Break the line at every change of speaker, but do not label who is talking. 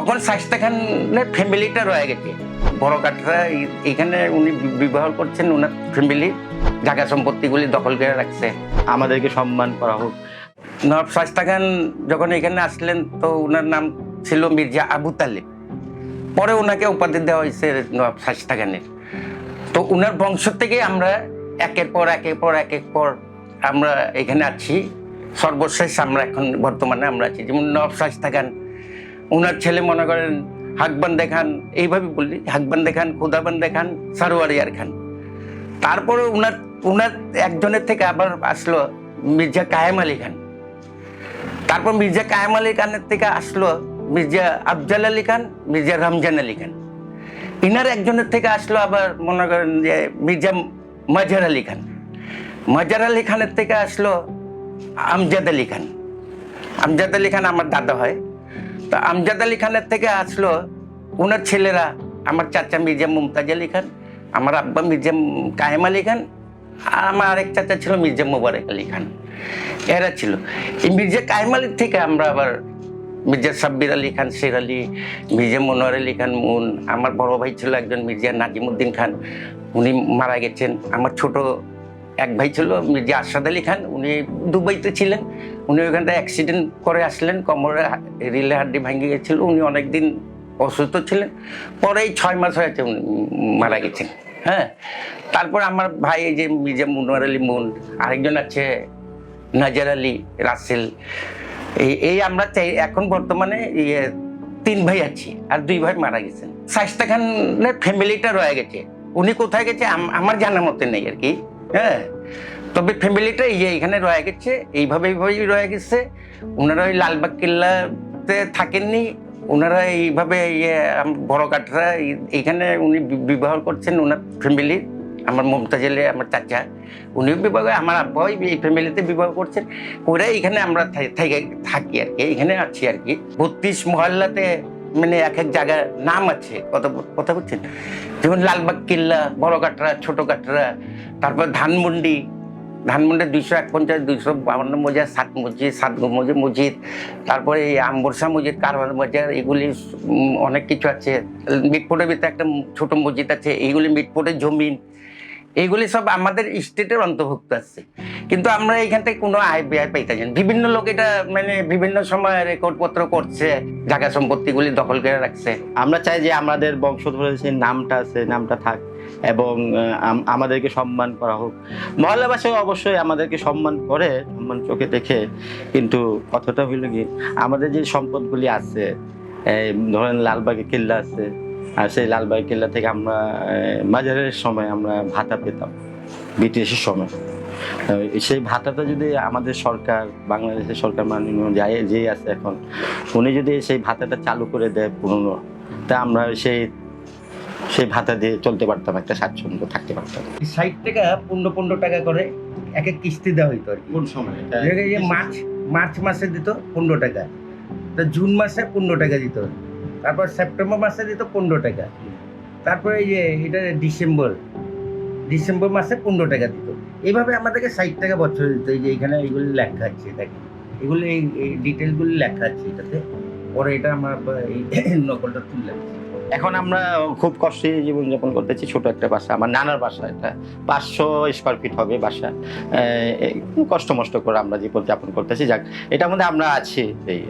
তখন শাস্তা খানের ফ্যামিলিটা রয়ে গেছে। বড় কাঠরা এখানে উনি বিবাহ করছেন ওনার ফ্যামিলি জায়গা সম্পত্তিগুলি দখল করে রাখছে।
আমাদেরকে সম্মান করা হোক।
নবাব শাস্তা খান যখন এখানে আসলেন তো ওনার নাম ছিল মির্জা আবু তালেব। পরে ওনাকে উপাধি দেওয়া হয়েছে নবাব শাস্তা খানের তো ওনার বংশ থেকে আমরা একের পর একের পর একের পর আমরা এখানে আছি। সর্বশেষ আমরা এখন বর্তমানে আমরা আছি। যেমন নবাব শাস্তা খান ওনার ছেলে মনে করেন হাকবান্দে খান এইভাবে বললি হাকবান্দে খান খুদাবান্দে খান সারোয়ারিয়ার খান। তারপরে ওনার ওনার একজনের থেকে আবার আসলো মির্জা কায়েম আলী খান। তারপর মির্জা কায়েম আলী খানের থেকে আসলো মির্জা আফজাল আলী খান, মির্জা রমজান আলী খান। ইনার একজনের থেকে আসলো আবার মনে করেন যে মির্জা মজার আলী খান। মজার আলী খানের থেকে আসলো আমজাদ আলী খান। আমজাদ আলী খান আমার দাদা হয়। তো আমজাদ আলী খানের থেকে আসলো ওনার ছেলেরা, আমার চাচা মির্জা মুমতাজ আলী খান, আমার আব্বা মির্জা কায়েম আলী খান, আর আমার আরেক চাচা ছিল মির্জা মোবারক আলী খান। এরা ছিল। এই মির্জা কায়েম আলীর থেকে আমরা আবার মির্জা সাব্বির আলী খান, শের আলী, মির্জা মনোয়ার আলী খান, মুন, আমার বড় ভাই ছিল একজন মির্জা নাজিমুদ্দিন খান, উনি মারা গেছেন। আমার ছোট এক ভাই ছিল মির্জা আরশাদ আলী খান, উনি দুবাইতে ছিলেন। উনি ওইখানটা অ্যাক্সিডেন্ট করে আসলেন কোমরে রিলে হাড্ডি ভেঙে গেছিল উনি অনেকদিন অসুস্থ ছিলেন। পরে এই ছয় মাস হয়েছে উনি মারা গেছেন হ্যাঁ। তারপর আমার ভাই, এই যে মির্জা মুনোয়ার আলী মুন, আরেকজন আছে, নাজার আলী রাসেল, এই এই আমরা চাই, এখন বর্তমানে ইয়ে তিন ভাই আছি, আর দুই ভাই মারা গেছেন। শাইস্তা খানের ফ্যামিলিটা রয়ে গেছে। উনি কোথায় গেছে আমার জানার মতে নেই আর কি। হ্যাঁ? তবে ফ্যামিলিটা ইয়ে এখানে রয়ে গেছে এইভাবে এইভাবেই রয়ে গেছে। ওনারা ওই লালবাগ কিল্লাতে থাকেননি। ওনারা এইভাবে ইয়ে বড় কাঠরা এইখানে উনি বিবাহ করছেন ওনার ফ্যামিলি আমার মমতাজেলে, আমার চাচা, উনিও বিবাহ আমার আব্বাই এই ফ্যামিলিতে বিবাহ করছেন। করে এখানে আমরা থেকে আর কি, এখানে আছি আর কি। বত্রিশ মহল্লাতে মানে এক এক জায়গার নাম আছে কত কথা বলছেন যেমন লালবাগ কিল্লা, বড় কাটরা, ছোট কাটরা, তারপর ধানমন্ডি। ধানমন্ডি দুইশো এক পঞ্চাশ দুইশো বাউন্ন মজার সাত মসজিদ সাত মসজিদ মসজিদ তারপরে এই আম্বরসা মসজিদ কারবার মজার এগুলি অনেক কিছু আছে। মিটফোর্টের ভিতরে একটা ছোট মসজিদ আছে এইগুলি মিটফোর্টের জমিন এইগুলি সব আমাদের স্টেটের অন্তর্ভুক্ত আছে। কিন্তু আমরা এখান থেকে কোনো আয় ব্যয় না। বিভিন্ন লোক এটা মানে বিভিন্ন সময় রেকর্ডপত্র করছে জায়গা সম্পত্তিগুলি দখল করে রাখছে।
আমরা চাই যে আমাদের বংশধরের নামটা আছে নামটা থাক এবং আমাদেরকে সম্মান করা হোক। মহল্লাবাসী অবশ্যই আমাদেরকে সম্মান করে সম্মান চোখে দেখে কিন্তু কথাটা হইল কি আমাদের যে সম্পদগুলি আছে ধরেন লালবাগে কিল্লা আছে আর সেই লালবাগ কিল্লা থেকে আমরা আহ, মাঝারের সময় আমরা ভাতা পেতাম ব্রিটিশের সময়। সেই ভাতাটা যদি আমাদের সরকার বাংলাদেশের সরকার মাননীয় যাই যেই আছে এখন উনি যদি সেই ভাতাটা চালু করে দেয় পুরনো তা আমরা সেই সেই ভাতা দিয়ে চলতে পারতাম একটা স্বাচ্ছন্দ্য থাকতে পারতাম।
ষাট টাকা পনেরো পনেরো টাকা করে এক এক কিস্তি দেওয়া হইতো আর কি।
কোন সময়?
মার্চ মার্চ মাসে দিত পনেরো টাকা তো জুন মাসে পনেরো টাকা দিত তারপর সেপ্টেম্বর মাসে দিত পনেরো টাকা তারপরে এই যে এটা ডিসেম্বর ডিসেম্বর মাসে পনেরো টাকা দিত। এইভাবে আমাদেরকে ষাট টাকা বছর দিত যে এখানে এইগুলি লেখা আছে, দেখেন। এগুলো এই ডিটেলগুলি লেখা আছে এটাতে। পরে এটা আমার এই নকলটা তুললাম
এখন আমরা খুব কষ্টে জীবনযাপন করতেছি ছোট একটা বাসা। আমার নানার বাসা এটা। পাঁচশো স্কোয়ার ফিট হবে বাসা। কষ্ট মষ্ট করে আমরা জীবনযাপন করতেছি। যাক, এটার মধ্যে আমরা আছি। এই